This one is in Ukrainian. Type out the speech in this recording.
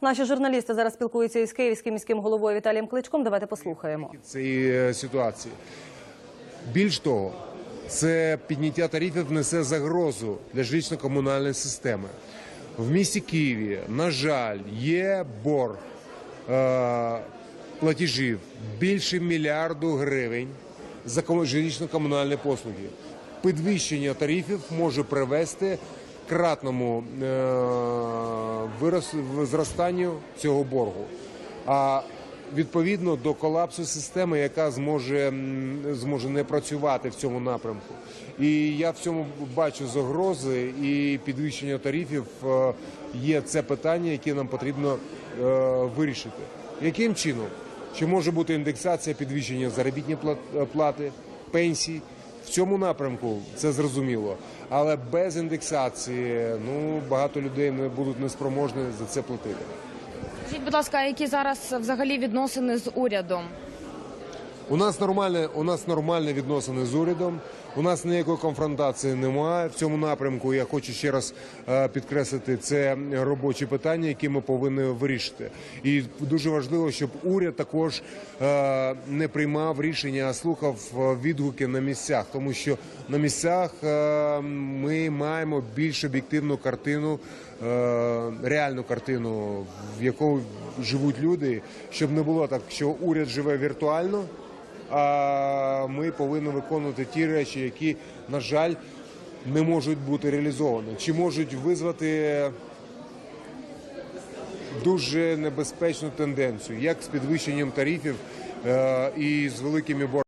Наші журналісти зараз спілкуються із київським міським головою Віталієм Кличком. Давайте послухаємо. цієї е, ситуації. Більш того, це підняття тарифів несе загрозу для жилищно-комунальної системи. В місті Києві, на жаль, є борг е, платежів більше мільярду гривень за кому- жилищно-комунальні послуги. Підвищення тарифів може привести кратному е, вирос- зростанню цього боргу. А відповідно до колапсу системи, яка зможе, зможе не працювати в цьому напрямку. І я в цьому бачу загрози і підвищення тарифів е, є це питання, яке нам потрібно е, вирішити. Яким чином? Чи може бути індексація підвищення заробітної плат- плати, пенсій? В цьому напрямку це зрозуміло, але без індексації ну багато людей не будуть неспроможні за це платити. Скажіть, будь ласка, які зараз взагалі відносини з урядом? У нас нормальне, у нас нормальні відносини з урядом. У нас ніякої конфронтації немає в цьому напрямку. Я хочу ще раз е, підкреслити це робочі питання, які ми повинні вирішити. І дуже важливо, щоб уряд також е, не приймав рішення, а слухав е, відгуки на місцях, тому що на місцях ми маємо більш об'єктивну картину, реальну картину, в яку живуть люди, щоб не було так, що уряд живе віртуально а ми повинні виконувати ті речі, які, на жаль, не можуть бути реалізовані, чи можуть визвати дуже небезпечну тенденцію, як з підвищенням тарифів е, і з великими боргами.